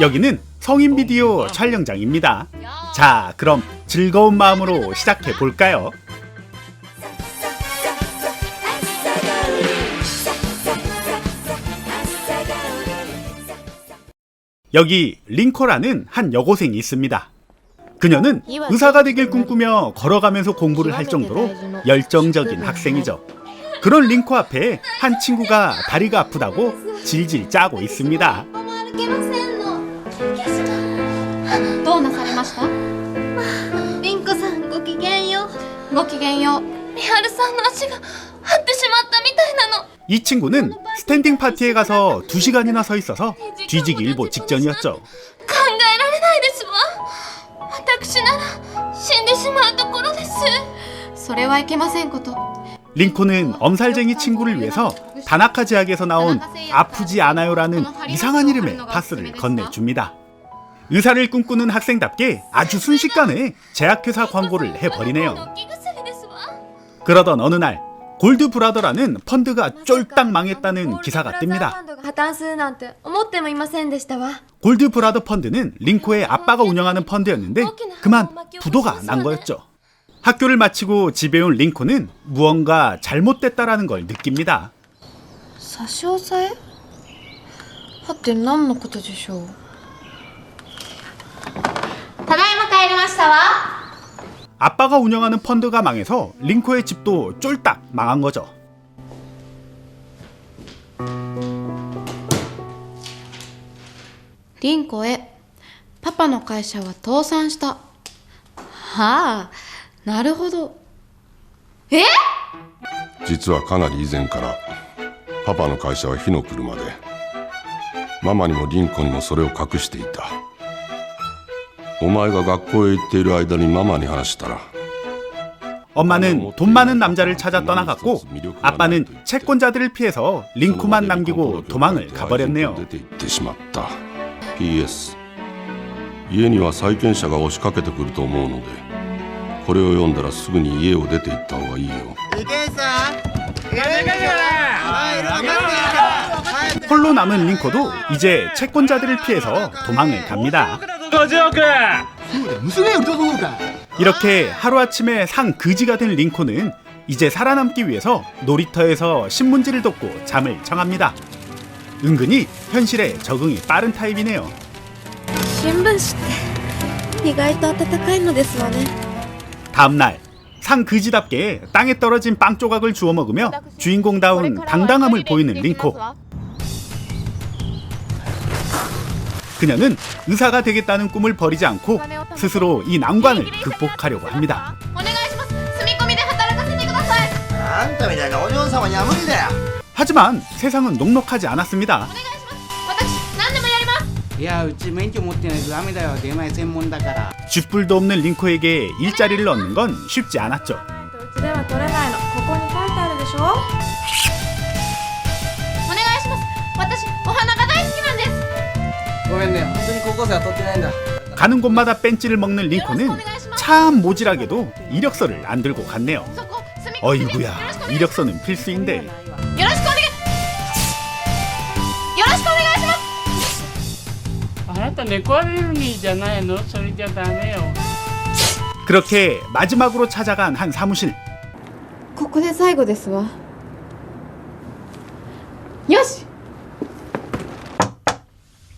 여기는 성인 비디오 촬영장입니다. 자, 그럼 즐거운 마음으로 시작해 볼까요? 여기 링코라는 한 여고생이 있습니다. 그녀는 의사가 되길 꿈꾸며 걸어가면서 공부를 할 정도로 열정적인 학생이죠. 그런 링코 앞에 한 친구가 다리가 아프다고 질질 짜고 있습니다. 歩けませんのどうなされましたリンコさんごきげんようごきげんよう美晴さんの足が張ってしまったみたいなの 이 친구는 스탠딩 파티에 가서 2시간이나 서 있어서 뒤지기 일보 직전이었죠. 考えられないですわ私なら死んでしまうところですそれはいけませんこと 링코는 엄살쟁이 친구를 위해서 다나카 제약에서 나온 아프지 않아요라는 이상한 이름의 파스를 건네줍니다. 의사를 꿈꾸는 학생답게 아주 순식간에 제약회사 광고를 해버리네요. 飲き薬ですわ 그러던 어느 날 골드 브라더라는 펀드가 쫄딱 망했다는 기사가 フ 뜹니다. ァンドが破綻するなんて思ってもいませんでしたわ 골드 브라더 펀드는 링코의 아빠가 운영하는 펀드였는데 그만 부도가 난 거였죠. 학교를 마치고 집에 온 링코는 무언가 잘못됐다라는 걸 느낍니다. 差し押さえはて何のことでしょう ただいま帰りましたわ 아빠가 운영하는 펀드가 망해서 링코의 집도 쫄딱 망한 거죠. リンコへパパの会社は倒産したはあなるほどえ実はかなり以前からパパの会社は火の車でママにもリンコにもそれを隠していた お前が学校へ行っている間にママに話したら 엄마는 돈 많은 남자를 찾아 떠나갔고 아빠는 채권자들을 피해서 링코만 남기고 도망을 가버렸네요. 出て行ってしまった PS 家には債権者が押しかけてくると思うのでこれを読んだらすぐに家を出て行った方がいいよ 홀로 남은 링코도 이제 채권자들을 피해서 도망을 갑니다. 50億娘を売ると思うか 이렇게 하루아침에 상 그지가 된 링코는 이제 살아남기 위해서 놀이터에서 신문지를 돕고 잠을 청합니다. 은근히 현실에 적응이 빠른 타입이네요. 新聞紙って意外と暖かいのですわね 다음날 상 그지답게 땅에 떨어진 빵 조각을 주워 먹으며 주인공다운 당당함을 보이는 링코. 그녀는 의사가 되겠다는 꿈을 버리지 않고 스스로 이 난관을 극복하려고 합니다. お願いします住み込みで働かせてくださいあんたみたいなお嬢様には無理だよ 하지만 세상은 녹록하지 않았습니다. 私何でもやりますいやうち免許持ってないとダメだよ出前専門だから 쥐뿔도 없는 링코에게 일자리를 얻는 건 쉽지 않았죠. うちでは取れないのここに書いてあるでしょお願いします私 ごめんね本当に高校生は取ってないんだ 가는 곳마다 벤치를 먹는 링코는 참 모질하게도 이력서를 안 들고 갔네요. そこ住み込みで 어이구야, 이력서는 필수인데 よろしくお願いよろしくお願いしますあなた猫アレルギーじゃないのそれじゃダメよ 그렇게 마지막으로 찾아간 한 사무실. ここで最後ですわよし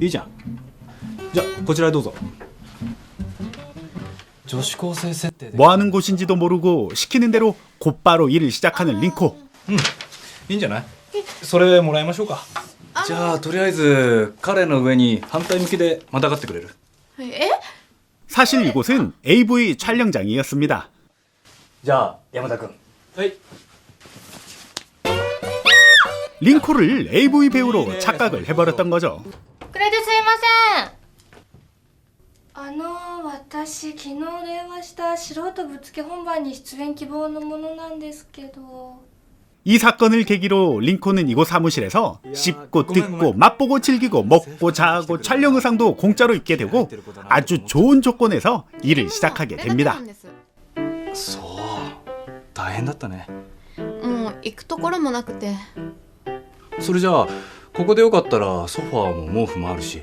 いいじゃんじゃあこちらへどうぞ女子高生設定で 뭐 하는 곳인지도 모르고 시키는 대로 곧바로 일을 시작하는 링코. いいんじゃないそれもらいましょうかじゃあとりあえず彼の上に反対向きでまたがってくれるえ 사실 이곳은 AV 촬영장이었습니다. じゃあ山田君はい 링코를 AV 배우로 착각을 해버렸던 거죠. くれてすいません あの私昨日電話した素人ぶつけ本番に出演希望のものなんですけど 이 사건을 계기로 링콘은 이곳 사무실에서 씹고 뜯고 맛보고 즐기고 먹고 자고 촬영 의상도 공짜로 입게 되고 아주 좋은 조건에서 일을 시작하게 됩니다. そう大変だったねもう行くところもなくてそれじゃあここでよかったらソファーも毛布もあるし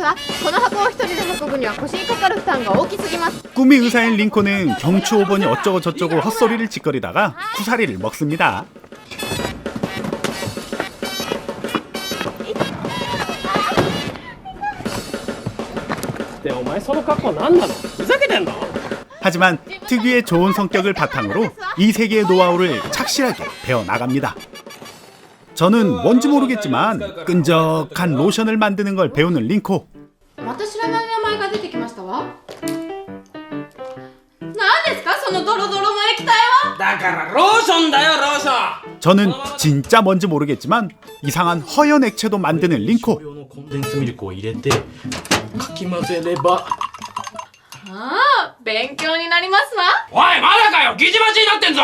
ダメですわこの箱を一人で運ぶには腰にかかる負担が大きすぎます 꿈이 의사인 링코는 경추 5번이 어쩌고 저쩌고 헛소리를 짓거리다가 구사리를 먹습니다. でお前その格好何なのふざけてんの 하지만 특유의 좋은 성격을 바탕으로 이 세계의 노하우를 착실하게 배워나갑니다. 저는 뭔지 모르겠지만 끈적한 로션을 만드는 걸 배우는 링코. また知らない名前が出てきましたわ何ですかそのドロドロの液体はだからローションだよローション 저는 진짜 뭔지 모르겠지만 이상한 허연 액체도 만드는 링코. 用のコンデンスミルクを入れてかき混ぜればああ勉強になりますわおいまだかよギチバチになってんぞ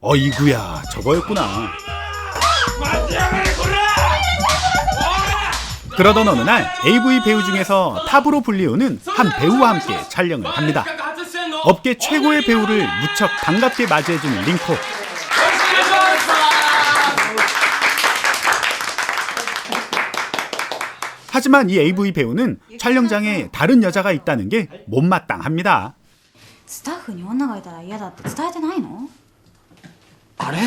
어이구야 저거였구나. 待ちやがれこら 그러던 어느 날 AV 배우 중에서 탑으로 불리우는 한 배우와 함께 촬영을 합니다. 外してんの 업계 최고의 배우를 무척 반갑게 맞이해주는 링코. 하지만 이 AV 배우는 촬영장에 다른 여자가 있다는 게 못마땅합니다. スタッフに女がいたら嫌だって伝えてないのあれちょ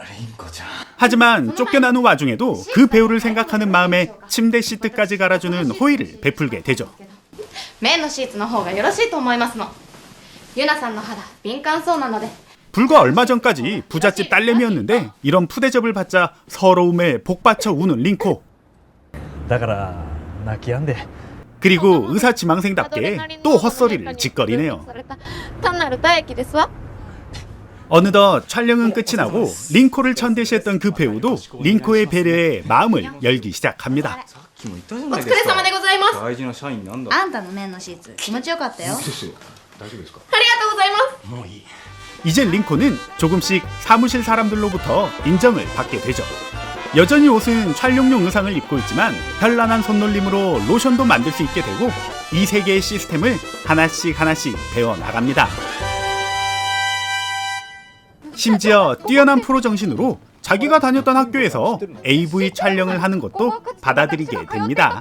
私出て行きますわリンコちゃん 하지만 쫓겨나는 와중에도 그 배우를 생각하는 마음에 침대 시트까지 갈아주는 호의를 베풀게 되죠. 綿のシーツの方がよろしいと思いますのゆなさんの肌敏感そうなので 불과 얼마 전까지 부잣집 딸내미였는데 이런 푸대접을 받자 서러움에 복받쳐 우는 링코. だから泣き止んで 그리고 의사 지망생답게 또 헛소리를 짓거리네요. された単なる唾液ですわ 어느덧 촬영은 끝이 나고 링코를 천대시했던 그 배우도 링코의 배려에 마음을 열기 시작합니다. さっきも言ったじゃお疲ないですかれ様でございますあ大事な社員なんだあんたの綿のシーツ気持ちよかったよ先生大丈夫ですかりがとうございますもういい 이제 링코는 조금씩 사무실 사람들로부터 인정을 받게 되죠. 여전히 옷은 촬영용 의상을 입고 있지만 현란한 손놀림으로 로션도 만들 수 있게 되고 이 세계의 시스템을 하나씩 하나씩 배워 나갑니다. 심지어 뛰어난 프로 정신으로 자기가 다녔던 학교에서 AV 촬영을 하는 것도 받아들이게 됩니다.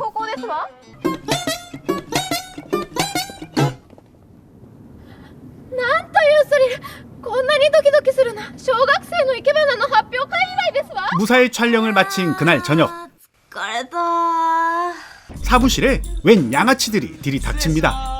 무사히 촬영을 마친 그날 저녁 사무실에 웬 양아치들이 들이닥칩니다.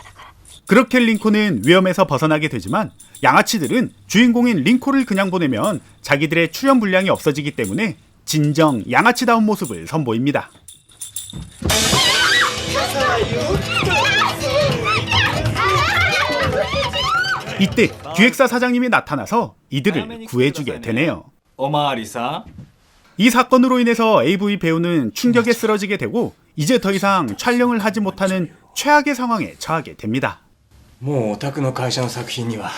그렇게 링코는 위험에서 벗어나게 되지만 양아치들은 주인공인 링코를 그냥 보내면 자기들의 출연 분량이 없어지기 때문에 진정 양아치다운 모습을 선보입니다. 이때 기획사 사장님이 나타나서 이들을 구해주게 되네요. 어마리사. 이 사건으로 인해서 AV 배우는 충격에 쓰러지게 되고 이제 더 이상 촬영을 하지 못하는 최악의 상황에 처하게 됩니다. もうオタクの会社の作品には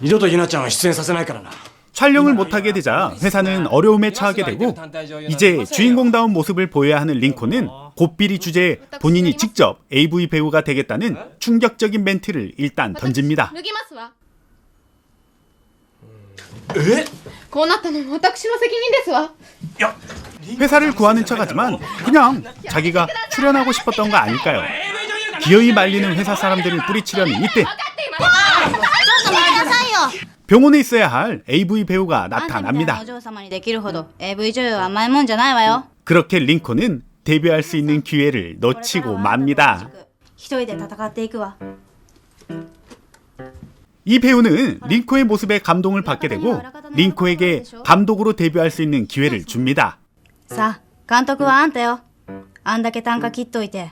二度とゆなちゃんは出演させないからな 촬영을 못하게 되자 회사는 어려움에 처하게 되고 이제 주인공다운 모습을 보여야 하는 링콘은 고삐리 주제에 본인이 직접 AV 배우가 되겠다는 충격적인 멘트를 일단 던집니다. 脱ぎますわえこうなったのも私の責任ですわ 회사를 구하는 척하지만 그냥 자기가 출연하고 싶었던 거 아닐까요? 기어이 말리는 회사 사람들을 뿌리치려는 이때 병원에 있어야 할 AV 배우가 나타납니다. 그렇게 링컨은 데뷔할 수 있는 기회를 놓치고 맙니다. 이 배우는 링코의 모습에 감동을 받게 되고 링코에게 감독으로 데뷔할 수 있는 기회를 줍니다. 자, 감독은 안돼요. 안다게 단가 기토이테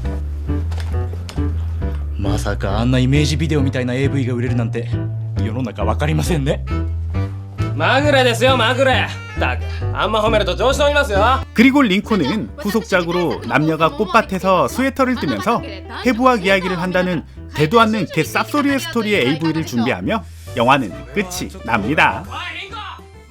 まさかあんなイメージビデオみたいな AV が売れるなんて世の中わかりませんねまぐれですよまぐれたくあんま褒めると調子乗りますよ 그리고 링코는 후속작으로 남녀가 꽃밭에서 스웨터를 뜨면서 해부학 이야기를 한다는 대도 않는 개 쌉소리의 스토리의 AV를 준비하며 영화는 끝이 납니다.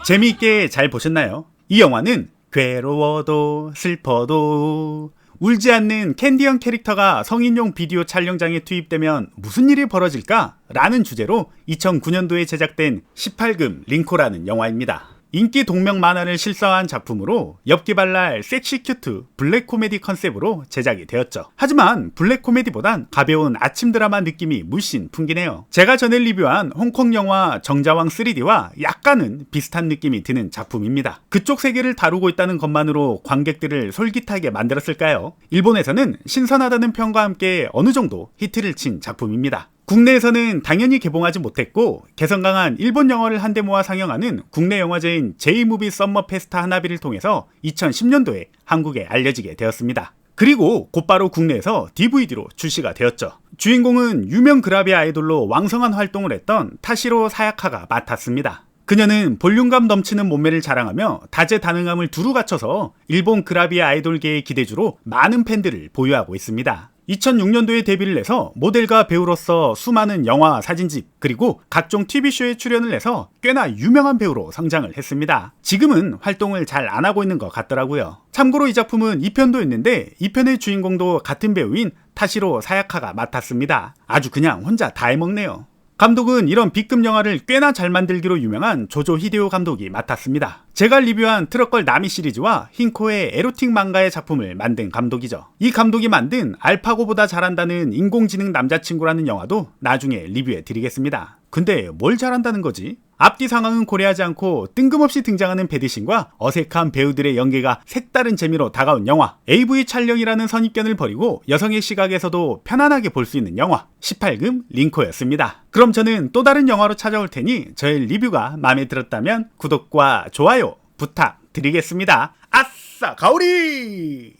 재미있게 잘 보셨나요? 이 영화는 괴로워도 슬퍼도 울지 않는 캔디언 캐릭터가 성인용 비디오 촬영장에 투입되면 무슨 일이 벌어질까? 라는 주제로 2009년도에 제작된 18금 링코라는 영화입니다. 인기 동명 만화를 실사한 작품으로 엽기발랄 섹시 큐트 블랙 코미디 컨셉으로 제작이 되었죠. 하지만 블랙 코미디보단 가벼운 아침 드라마 느낌이 물씬 풍기네요. 제가 전에 리뷰한 홍콩 영화 정자왕 3D와 약간은 비슷한 느낌이 드는 작품입니다. 그쪽 세계를 다루고 있다는 것만으로 관객들을 솔깃하게 만들었을까요? 일본에서는 신선하다는 평과 함께 어느 정도 히트를 친 작품입니다. 국내에서는 당연히 개봉하지 못했고 개성 강한 일본 영화를 한데 모아 상영하는 국내 영화제인 제이무비 썸머 페스타 하나비를 통해서 2010년도에 한국에 알려지게 되었습니다. 그리고 곧바로 국내에서 DVD로 출시가 되었죠. 주인공은 유명 그라비 아이돌로 왕성한 활동을 했던 타시로 사야카가 맡았습니다. 그녀는 볼륨감 넘치는 몸매를 자랑하며 다재다능함을 두루 갖춰서 일본 그라비아 아이돌계의 기대주로 많은 팬들을 보유하고 있습니다. 2006년도에 데뷔를 해서 모델과 배우로서 수많은 영화, 사진집, 그리고 각종 TV쇼에 출연을 해서 꽤나 유명한 배우로 성장을 했습니다. 지금은 활동을 잘 안 하고 있는 것 같더라고요. 참고로 이 작품은 2편도 있는데 2편의 주인공도 같은 배우인 타시로 사야카가 맡았습니다. 아주 그냥 혼자 다 해먹네요. 감독은 이런 B급 영화를 꽤나 잘 만들기로 유명한 조조 히데오 감독이 맡았습니다. 제가 리뷰한 트럭걸 나미 시리즈와 흰코의 에로틱 망가의 작품을 만든 감독이죠. 이 감독이 만든 알파고보다 잘한다는 인공지능 남자친구라는 영화도 나중에 리뷰해 드리겠습니다. 근데 뭘 잘한다는 거지? 앞뒤 상황은 고려하지 않고 뜬금없이 등장하는 배드신과 어색한 배우들의 연기가 색다른 재미로 다가온 영화 AV 촬영이라는 선입견을 버리고 여성의 시각에서도 편안하게 볼 수 있는 영화 18금 링코였습니다. 그럼 저는 또 다른 영화로 찾아올 테니 저의 리뷰가 마음에 들었다면 구독과 좋아요 부탁드리겠습니다. 아싸 가오리!